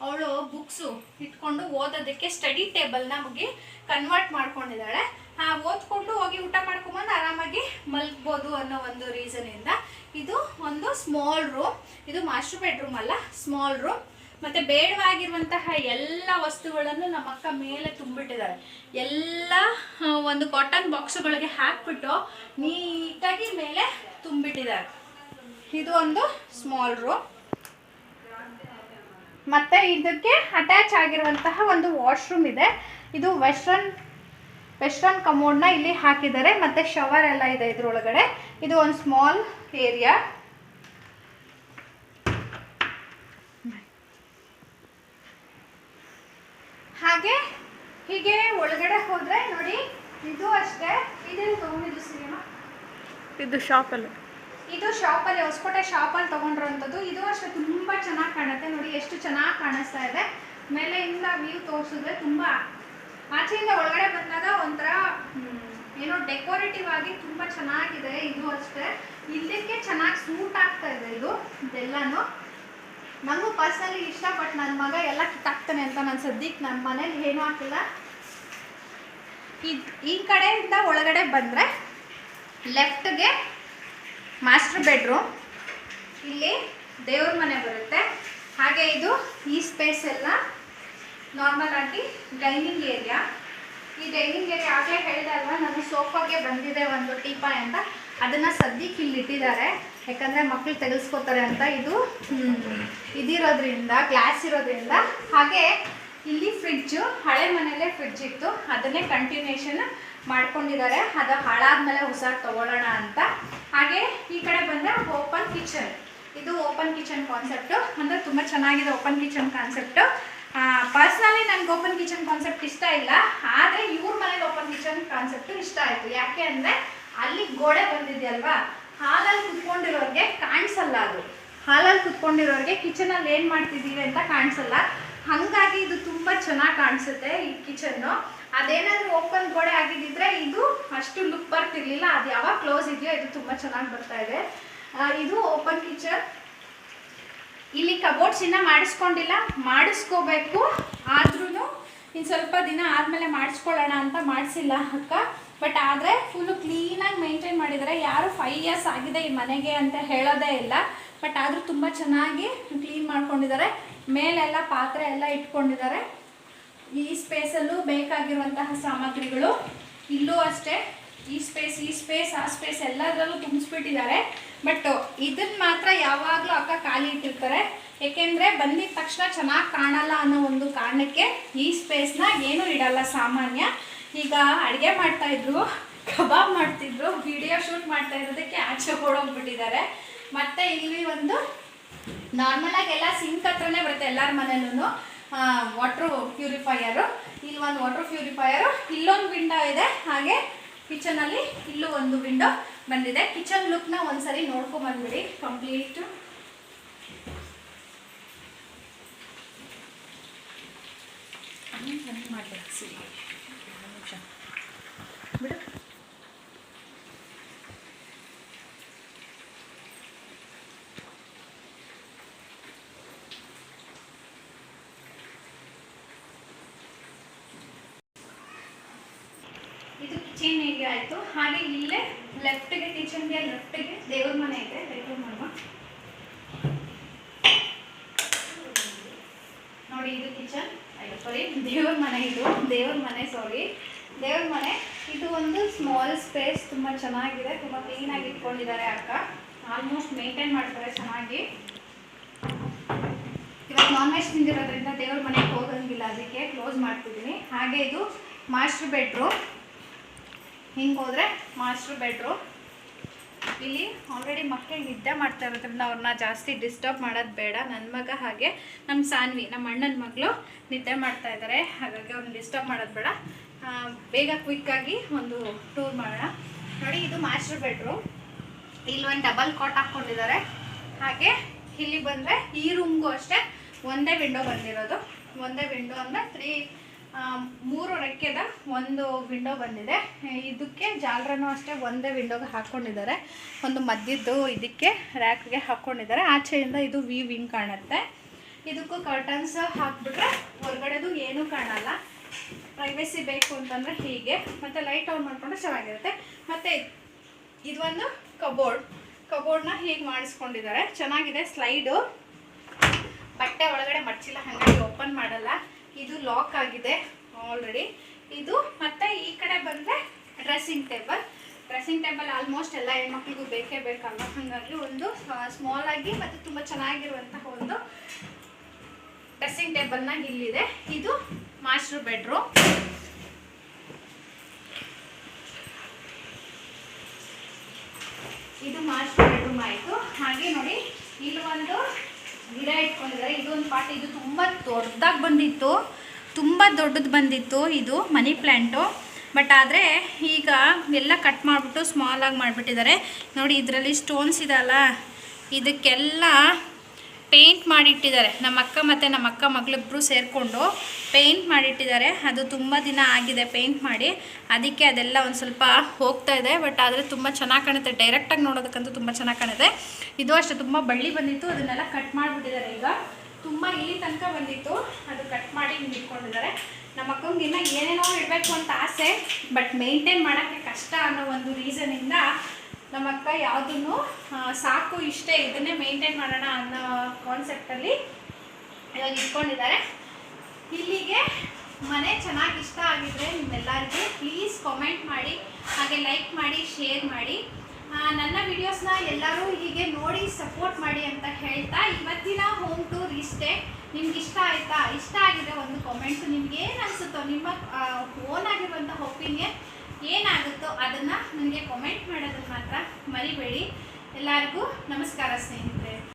ಅವಳು ಬುಕ್ಸು ಇಟ್ಕೊಂಡು ಓದೋದಕ್ಕೆ ಸ್ಟಡಿ ಟೇಬಲ್ನ ಹೋಗಿ ಕನ್ವರ್ಟ್ ಮಾಡ್ಕೊಂಡಿದ್ದಾಳೆ. ಆ, ಓದ್ಕೊಂಡು ಹೋಗಿ ಊಟ ಮಾಡ್ಕೊಂಬಂದು ಆರಾಮಾಗಿ ಮಲ್ಗ್ಬೋದು ಅನ್ನೋ ಒಂದು ರೀಸನಿಂದ ಇದು ಒಂದು ಸ್ಮಾಲ್ ರೂಮ್ ಇದು ಮಾಸ್ಟರ್ ಬೆಡ್ರೂಮ್ ಅಲ್ಲ ಸ್ಮಾಲ್ ರೂಮ್ ಮತ್ತೆ ಬೇಡವಾಗಿರುವಂತಹ ಎಲ್ಲ ವಸ್ತುಗಳನ್ನು ನಮ್ಮ ಅಕ್ಕ ಮೇಲೆ ತುಂಬಿಟ್ಟಿದ್ದಾರೆ. ಎಲ್ಲ ಒಂದು ಕಾಟನ್ ಬಾಕ್ಸ್ಗಳಿಗೆ ಹಾಕ್ಬಿಟ್ಟು ನೀಟಾಗಿ ಮೇಲೆ ತುಂಬಿಟ್ಟಿದ್ದಾರೆ. ಇದು ಒಂದು ಸ್ಮಾಲ್ ರೂಮ್ ಮತ್ತೆ ಇದಕ್ಕೆ ಅಟ್ಯಾಚ್ ಆಗಿರುವಂತಹ ಒಂದು ವಾಶ್ರೂಮ್ ಇದೆ. ಇದು ವೆಸ್ಟರ್ನ್ ವೆಸ್ಟರ್ನ್ ಕಮೋಡ್ನ ಇಲ್ಲಿ ಹಾಕಿದ್ದಾರೆ. ಮತ್ತೆ ಶವರ್ ಎಲ್ಲ ಇದೆ ಇದ್ರೊಳಗಡೆ. ಇದು ಒಂದು ಸ್ಮಾಲ್ ಏರಿಯಾ ಹಾಗೆ ಹೀಗೆ ಒಳಗಡೆ ಹೋದ್ರೆ ನೋಡಿ, ಇದು ಅಷ್ಟೇ. ಇದೇನು ತಗೊಂಡಿದ್ದು ಸಿನಿಮಾ ಇದು ಶಾಪಲ್ಲಿ ಇದು ಶಾಪಲ್ಲಿ, ಹೊಸಕೋಟೆ ಶಾಪಲ್ಲಿ ತೊಗೊಂಡಿರೋಂಥದ್ದು ಇದು ಅಷ್ಟೇ, ತುಂಬ ಚೆನ್ನಾಗಿ ಕಾಣುತ್ತೆ. ನೋಡಿ, ಎಷ್ಟು ಚೆನ್ನಾಗಿ ಕಾಣಿಸ್ತಾ ಇದೆ. ಮೇಲೆಯಿಂದ ವ್ಯೂ ತೋರಿಸಿದ್ರೆ ತುಂಬ ಆಚೆಯಿಂದ ಒಳಗಡೆ ಬಂದಾಗ ಒಂಥರ ಏನೋ ಡೆಕೋರೇಟಿವ್ ಆಗಿ ತುಂಬ ಚೆನ್ನಾಗಿದೆ ಇದು ಅಷ್ಟೇ. ಇದಕ್ಕೆ ಚೆನ್ನಾಗಿ ಸೂಟ್ ಆಗ್ತಾ ಇದೆ ಇದು, ಇದೆಲ್ಲನೂ. ನನಗೂ ಪರ್ಸನಲಿ ಇಷ್ಟ, ಬಟ್ ನನ್ನ ಮಗ ಎಲ್ಲ ಕಿತ್ತಾಕ್ತಾನೆ ಅಂತ ನಾನು ಸದ್ಯಕ್ಕೆ ನನ್ನ ಮನೇಲಿ ಏನೂ ಹಾಕಿಲ್ಲ. ಈ ಈ ಕಡೆಯಿಂದ ಒಳಗಡೆ ಬಂದರೆ, ಲೆಫ್ಟ್ಗೆ ಮಾಸ್ಟರ್ ಬೆಡ್ರೂಮ್ ಇಲ್ಲಿ ದೇವ್ರ ಮನೆ ಬರುತ್ತೆ. ಹಾಗೆ ಇದು ಈ ಸ್ಪೇಸ್ ಎಲ್ಲ ನಾರ್ಮಲ್ ಆಗಿ ಡೈನಿಂಗ್ ಏರಿಯಾ ಈ ಡೈನಿಂಗ್ ಏರಿಯಾ ಆಗಲೇ ಹೇಳಿದೆ ಅಲ್ವಾ ನಾನು ಸೋಫಾಗೆ ಬಂದಿದೆ ಒಂದು ಟೀಪಾಯ್ ಅಂತ. ಅದನ್ನು ಸದ್ಯಕ್ಕೆ ಇಲ್ಲಿ ಇಟ್ಟಿದ್ದಾರೆ. ಯಾಕಂದರೆ ಮಕ್ಕಳು ತೆಗೆಸ್ಕೋತಾರೆ ಅಂತ ಇದು ಇದಿರೋದ್ರಿಂದ ಗ್ಲಾಸ್ ಇರೋದ್ರಿಂದ. ಹಾಗೆ ಇಲ್ಲಿ ಫ್ರಿಡ್ಜು ಹಳೆ ಮನೆಯಲ್ಲೇ ಫ್ರಿಡ್ಜ್ ಇತ್ತು. ಅದನ್ನೇ ಕಂಟಿನ್ಯೂಷನ್ ಮಾಡ್ಕೊಂಡಿದ್ದಾರೆ. ಅದು ಹಾಳಾದ್ಮೇಲೆ ಹೊಸ ತಗೊಳ್ಳೋಣ ಅಂತ. ಹಾಗೆ ಈ ಕಡೆ ಬಂದರೆ ಓಪನ್ ಕಿಚನ್. ಇದು ಓಪನ್ ಕಿಚನ್ ಕಾನ್ಸೆಪ್ಟು ಅಂದರೆ ತುಂಬ ಚೆನ್ನಾಗಿದೆ ಓಪನ್ ಕಿಚನ್ ಕಾನ್ಸೆಪ್ಟು ಪರ್ಸ್ನಲಿ ನನಗೆ ಓಪನ್ ಕಿಚನ್ ಕಾನ್ಸೆಪ್ಟ್ ಇಷ್ಟ ಇಲ್ಲ. ಆದರೆ ಇವ್ರ ಮನೇಲಿ ಓಪನ್ ಕಿಚನ್ ಕಾನ್ಸೆಪ್ಟು ಇಷ್ಟ ಆಯಿತು. ಯಾಕೆ ಅಂದರೆ ಅಲ್ಲಿ ಗೋಡೆ ಬಂದಿದೆಯಲ್ವಾ? ಹಾಲಲ್ಲಿ ಕುತ್ಕೊಂಡಿರೋರಿಗೆ ಕಾಣಿಸಲ್ಲ ಅದು. ಹಾಲಲ್ಲಿ ಕುತ್ಕೊಂಡಿರೋರಿಗೆ ಕಿಚನಲ್ಲಿ ಏನು ಮಾಡ್ತಿದ್ದೀವಿ ಅಂತ ಕಾಣಿಸಲ್ಲ. ಹಾಗಾಗಿ ಇದು ತುಂಬ ಚೆನ್ನಾಗಿ ಕಾಣಿಸುತ್ತೆ ಈ ಕಿಚನ್ನು. ಅದೇನಾದರೂ ಓಪನ್ ಗೋಡೆ ಆಗಿದ್ದಿದ್ರೆ ಇದು ಅಷ್ಟು ಲುಕ್ ಬರ್ತಿರ್ಲಿಲ್ಲ. ಅದು ಯಾವಾಗ ಕ್ಲೋಸ್ ಇದೆಯೋ ಇದು ತುಂಬ ಚೆನ್ನಾಗಿ ಬರ್ತಾ ಇದೆ. ಇದು ಓಪನ್ ಕಿಚನ್. ಇಲ್ಲಿ ಕಬೋರ್ಡ್ಸ್ ಇನ್ನ ಮಾಡಿಸ್ಕೊಂಡಿಲ್ಲ. ಮಾಡಿಸ್ಕೋಬೇಕು. ಆದ್ರೂ ಇನ್ನು ಸ್ವಲ್ಪ ದಿನ ಆದಮೇಲೆ ಮಾಡಿಸ್ಕೊಳ್ಳೋಣ ಅಂತ ಮಾಡಿಸಿಲ್ಲ ಅಕ್ಕ. ಬಟ್ ಆದರೆ ಫುಲ್ಲು ಕ್ಲೀನಾಗಿ ಮೇಂಟೈನ್ ಮಾಡಿದ್ದಾರೆ. ಯಾರು ಫೈವ್ ಇಯರ್ಸ್ ಆಗಿದೆ ಈ ಮನೆಗೆ ಅಂತ ಹೇಳೋದೇ ಇಲ್ಲ. ಬಟ್ ಆದರೂ ತುಂಬ ಚೆನ್ನಾಗಿ ಕ್ಲೀನ್ ಮಾಡ್ಕೊಂಡಿದ್ದಾರೆ. ಮೇಲೆಲ್ಲ ಪಾತ್ರೆ ಎಲ್ಲ ಇಟ್ಕೊಂಡಿದ್ದಾರೆ. ಈ ಸ್ಪೇಸಲ್ಲೂ ಬೇಕಾಗಿರುವಂತಹ ಸಾಮಗ್ರಿಗಳು ಇಲ್ಲೂ ಅಷ್ಟೇ. ಈ ಸ್ಪೇಸ್ ಈ ಸ್ಪೇಸ್ ಆ ಸ್ಪೇಸ್ ಎಲ್ಲದರಲ್ಲೂ ತುಂಬಿಸ್ಬಿಟ್ಟಿದ್ದಾರೆ. ಬಟ್ ಇದನ್ನ ಮಾತ್ರ ಯಾವಾಗಲೂ ಅಕ್ಕ ಖಾಲಿ ಇಟ್ಟಿರ್ತಾರೆ. ಏಕೆಂದರೆ ಬಂದಿದ ತಕ್ಷಣ ಚೆನ್ನಾಗಿ ಕಾಣಲ್ಲ ಅನ್ನೋ ಒಂದು ಕಾರಣಕ್ಕೆ ಈ ಸ್ಪೇಸ್ನ ಏನೂ ಇಡಲ್ಲ ಸಾಮಾನ್ಯ. ಈಗ ಅಡುಗೆ ಮಾಡ್ತಾಯಿದ್ರು ಕಬಾಬ್ ಮಾಡ್ತಿದ್ರು ವಿಡಿಯೋ ಶೂಟ್ ಮಾಡ್ತಾ ಇರೋದಕ್ಕೆ ಆಚೆ ಹೊಡೋಗ್ಬಿಟ್ಟಿದ್ದಾರೆ ಮತ್ತು ಇಲ್ಲಿ ಒಂದು ನಾರ್ಮಲ್ ಆಗಿ ಎಲ್ಲ ಸಿಂಕ್ ಹತ್ರನೇ ಬರುತ್ತೆ ಎಲ್ಲರ ಮನೇಲೂ ವಾಟ್ರ್ ಪ್ಯೂರಿಫೈಯರು ಇಲ್ಲಿ ಒಂದು ವಾಟರ್ ಪ್ಯೂರಿಫೈಯರು ಇಲ್ಲೊಂದು ವಿಂಡೋ ಇದೆ. ಹಾಗೆ ಕಿಚನಲ್ಲಿ ಇಲ್ಲೂ ಒಂದು ವಿಂಡೋ ಬಂದಿದೆ. ಕಿಚನ್ ಲುಕ್ನ ಒಂದ್ಸರಿ ನೋಡ್ಕೊಂಡ್ ಬಂದ್ಬಿಡಿ. ಕಂಪ್ಲೀಟ್ ಬಿಡು. ಕಿಚನ್ ಏರಿಯಾ ಆಯಿತು. ಹಾಗೆ ಇಲ್ಲೇ ಲೆಫ್ಟ್ಗೆ ಕಿಚನ್ಗೆ ಲೆಫ್ಟ್ಗೆ ದೇವ್ರ ಮನೆ ಇದೆ ಬೆಡ್ರೂಮ್ ಮಾಡುವ ನೋಡಿ ಇದು ಕಿಚನ್ ಸಾರಿ ದೇವ್ರ ಮನೆ ಇದು. ದೇವ್ರ ಮನೆ ಸಾರಿ ದೇವ್ರ ಮನೆ. ಇದು ಒಂದು ಸ್ಮಾಲ್ ಸ್ಪೇಸ್ ತುಂಬ ಚೆನ್ನಾಗಿದೆ. ತುಂಬ ಕ್ಲೀನಾಗಿ ಇಟ್ಕೊಂಡಿದ್ದಾರೆ ಅಕ್ಕ. ಆಲ್ಮೋಸ್ಟ್ ಮೇಂಟೈನ್ ಮಾಡ್ತಾರೆ ಚೆನ್ನಾಗಿ. ಇವತ್ತು ನಾನ್ ವೆಜ್ ತಿಂದಿರೋದ್ರಿಂದ ದೇವ್ರ ಮನೆಗೆ ಹೋಗಂಗಿಲ್ಲ. ಅದಕ್ಕೆ ಕ್ಲೋಸ್ ಮಾಡ್ತಿದ್ದೀನಿ. ಹಾಗೆ ಇದು ಮಾಸ್ಟರ್ ಬೆಡ್ರೂಮ್ ಹಿಂಗೆ ಹೋದರೆ ಮಾಸ್ಟರ್ ಬೆಡ್ರೂಮ್ ಇಲ್ಲಿ ಆಲ್ರೆಡಿ ಮಕ್ಕಳು ನಿದ್ದೆ ಮಾಡ್ತಾ ಇರೋದ್ರಿಂದ ಅವ್ರನ್ನ ಜಾಸ್ತಿ ಡಿಸ್ಟರ್ಬ್ ಮಾಡೋದು ಬೇಡ. ನನ್ನ ಮಗ ಹಾಗೆ ನಮ್ಮ ಸಾನ್ವಿ ನಮ್ಮ ಅಣ್ಣನ ಮಗಳು ನಿದ್ದೆ ಮಾಡ್ತಾ ಇದ್ದಾರೆ ಹಾಗಾಗಿ ಅವ್ರನ್ನ ಡಿಸ್ಟರ್ಬ್ ಮಾಡೋದು ಬೇಡ. ಬೇಗ ಕ್ವಿಕ್ಕಾಗಿ ಒಂದು ಟೂರ್ ಮಾಡೋಣ. ನೋಡಿ, ಇದು ಮಾಸ್ಟರ್ ಬೆಡ್ರೂಮ್ ಇಲ್ಲಿ ಒಂದು ಡಬಲ್ ಕಾಟ್ ಹಾಕ್ಕೊಂಡಿದ್ದಾರೆ ಹಾಗೆ ಇಲ್ಲಿ ಬಂದರೆ ಈ ರೂಮ್ಗೂ ಅಷ್ಟೇ ಒಂದೇ ವಿಂಡೋ ಬಂದಿರೋದು. ಒಂದೇ ವಿಂಡೋ ಅಂದರೆ ತ್ರೀ ಮೂರು ರೆಕ್ಕೆದ ಒಂದು ವಿಂಡೋ ಬಂದಿದೆ. ಇದಕ್ಕೆ ಜಾಲರನೂ ಅಷ್ಟೇ ಒಂದೇ ವಿಂಡೋಗೆ ಹಾಕ್ಕೊಂಡಿದ್ದಾರೆ ಒಂದು ಮಧ್ಯದ್ದು ಇದಕ್ಕೆ ರ್ಯಾಕ್ಗೆ ಹಾಕ್ಕೊಂಡಿದ್ದಾರೆ ಆಚೆಯಿಂದ ಇದು ವಿ ವಿಂಗ್ ಕಾಣುತ್ತೆ. ಇದಕ್ಕೂ ಕರ್ಟನ್ಸ್ ಹಾಕ್ಬಿಟ್ರೆ ಹೊರಗಡೆದು ಏನೂ ಕಾಣಲ್ಲ. ಪ್ರೈವೇಸಿ ಬೇಕು ಅಂತಂದರೆ ಹೀಗೆ. ಮತ್ತು ಲೈಟ್ ಆನ್ ಮಾಡಿಕೊಂಡ್ರೆ ಚೆನ್ನಾಗಿರುತ್ತೆ. ಮತ್ತು ಇದು ಒಂದು ಕಬೋರ್ಡ್ ಕಬೋರ್ಡ್ನ ಹೀಗೆ ಮಾಡಿಸ್ಕೊಂಡಿದ್ದಾರೆ. ಚೆನ್ನಾಗಿದೆ ಸ್ಲೈಡು ಬಟ್ಟೆ ಒಳಗಡೆ ಮಡಚಿಲ್ಲ, ಹಾಗಾಗಿ ಓಪನ್ ಮಾಡಲ್ಲ. ಇದು ಲಾಕ್ ಆಗಿದೆ ಆಲ್ರೆಡಿ ಇದು ಮತ್ತೆ ಈ ಕಡೆ ಬಂದರೆ dressing table dressing table almost ಎಲ್ಲ ಹೆಣ್ಮಕ್ಳಿಗೂ ಬೇಕೇ ಬೇಕಲ್ಲ ಹಾಗಾಗಿ ಒಂದು ಸ್ಮಾಲ್ ಆಗಿ ಮತ್ತು ತುಂಬ ಚೆನ್ನಾಗಿರುವಂತಹ ಒಂದು ಡ್ರೆಸ್ಸಿಂಗ್ ಟೇಬಲ್ನ ಇಲ್ಲಿದೆ. ಇದು ಮಾಸ್ಟರ್ ಬೆಡ್ರೂಮ್ ಇದು ಮಾಸ್ಟರ್ ಬೆಡ್ರೂಮ್ ಆಯಿತು. ಹಾಗೆ ನೋಡಿ, ಇಲ್ಲಿ ಒಂದು ಗಿಡ ಇಟ್ಕೊಂಡಿದ್ದಾರೆ. ಇದೊಂದು ಪಾಟ್ ಇದು ತುಂಬ ದೊಡ್ಡದಾಗಿ ಬಂದಿತ್ತು. ತುಂಬ ದೊಡ್ಡದು ಬಂದಿತ್ತು ಇದು ಮನಿ ಪ್ಲ್ಯಾಂಟು ಬಟ್ ಆದರೆ ಈಗ ಎಲ್ಲ ಕಟ್ ಮಾಡಿಬಿಟ್ಟು ಸ್ಮಾಲಾಗಿ ಮಾಡಿಬಿಟ್ಟಿದ್ದಾರೆ ನೋಡಿ ಇದರಲ್ಲಿ ಸ್ಟೋನ್ಸ್ ಇದಲ್ಲ ಇದಕ್ಕೆಲ್ಲ ಪೇಂಟ್ ಮಾಡಿಟ್ಟಿದ್ದಾರೆ ನಮ್ಮ ಅಕ್ಕ ಮತ್ತು ನಮ್ಮ ಅಕ್ಕ ಮಗಳಿಬ್ಬರು ಸೇರಿಕೊಂಡು ಪೇಂಟ್ ಮಾಡಿಟ್ಟಿದ್ದಾರೆ ಅದು ತುಂಬ ದಿನ ಆಗಿದೆ ಪೇಂಟ್ ಮಾಡಿ. ಅದಕ್ಕೆ ಅದೆಲ್ಲ ಒಂದು ಸ್ವಲ್ಪ ಹೋಗ್ತಾ ಇದೆ. ಬಟ್ ಆದರೆ ತುಂಬ ಚೆನ್ನಾಗಿ ಕಾಣುತ್ತೆ. ಡೈರೆಕ್ಟಾಗಿ ನೋಡೋದಕ್ಕಂತೂ ತುಂಬ ಚೆನ್ನಾಗಿ ಕಾಣುತ್ತೆ. ಇದು ಅಷ್ಟೇ, ತುಂಬ ಬಳ್ಳಿ ಬಂದಿತ್ತು. ಅದನ್ನೆಲ್ಲ ಕಟ್ ಮಾಡಿಬಿಟ್ಟಿದ್ದಾರೆ ಈಗ. ತುಂಬ ಇಲ್ಲಿ ತನಕ ಬಂದಿತ್ತು. ಅದು ಕಟ್ ಮಾಡಿ ಹಿಂಗೆ ಇಟ್ಕೊಂಡಿದ್ದಾರೆ. ನಮ್ಮ ಅಕ್ಕಂಗೆ ಇನ್ನೂ ಏನೇನೋ ಇಡಬೇಕು ಅಂತ ಆಸೆ ಬಟ್ ಮೇಂಟೈನ್ ಮಾಡೋಕ್ಕೆ ಕಷ್ಟ ಅನ್ನೋ ಒಂದು ರೀಸನಿಂದ ನಮ್ಮ ಅಕ್ಕ ಯಾವುದನ್ನು ಸಾಕು ಇಷ್ಟೇ ಇದನ್ನೇ ಮೇಂಟೈನ್ ಮಾಡೋಣ ಅನ್ನೋ ಕಾನ್ಸೆಪ್ಟಲ್ಲಿ ಇವಾಗ ಇಟ್ಕೊಂಡಿದ್ದಾರೆ. ಇಲ್ಲಿಗೆ ಮನೆ ಚೆನ್ನಾಗಿ ಇಷ್ಟ ಆಗಿದ್ರೆ ನಿಮ್ಮೆಲ್ಲರಿಗೂ ಪ್ಲೀಸ್ ಕಾಮೆಂಟ್ ಮಾಡಿ, ಹಾಗೆ ಲೈಕ್ ಮಾಡಿ ಶೇರ್ ಮಾಡಿ. ನನ್ನ ವಿಡಿಯೋಸ್ನ ಎಲ್ಲರೂ ಹೀಗೆ ನೋಡಿ ಸಪೋರ್ಟ್ ಮಾಡಿ ಅಂತ ಹೇಳ್ತಾ ಇವತ್ತಿನ ಹೋಮ್ ಟೂರ್ ಇಷ್ಟೇ ನಿಮ್ಗೆ ಇಷ್ಟ ಆಯ್ತಾ? ಇಷ್ಟ ಆಗಿದೆ ಒಂದು ಕಾಮೆಂಟ್ ನಿಮ್ಗೆ ಅನಿಸುತ್ತೋ, ನಿಮ್ಮ ಓನ್ ಆಗಿರುವಂಥ ಒಪಿನಿಯನ್ ಏನಾಗುತ್ತೋ ಅದನ್ನು ನನಗೆ ಕಾಮೆಂಟ್ ಮಾಡೋದನ್ನ ಮಾತ್ರ ಮರಿಬೇಡಿ. ಎಲ್ಲರಿಗೂ ನಮಸ್ಕಾರ ಸ್ನೇಹಿತರೆ.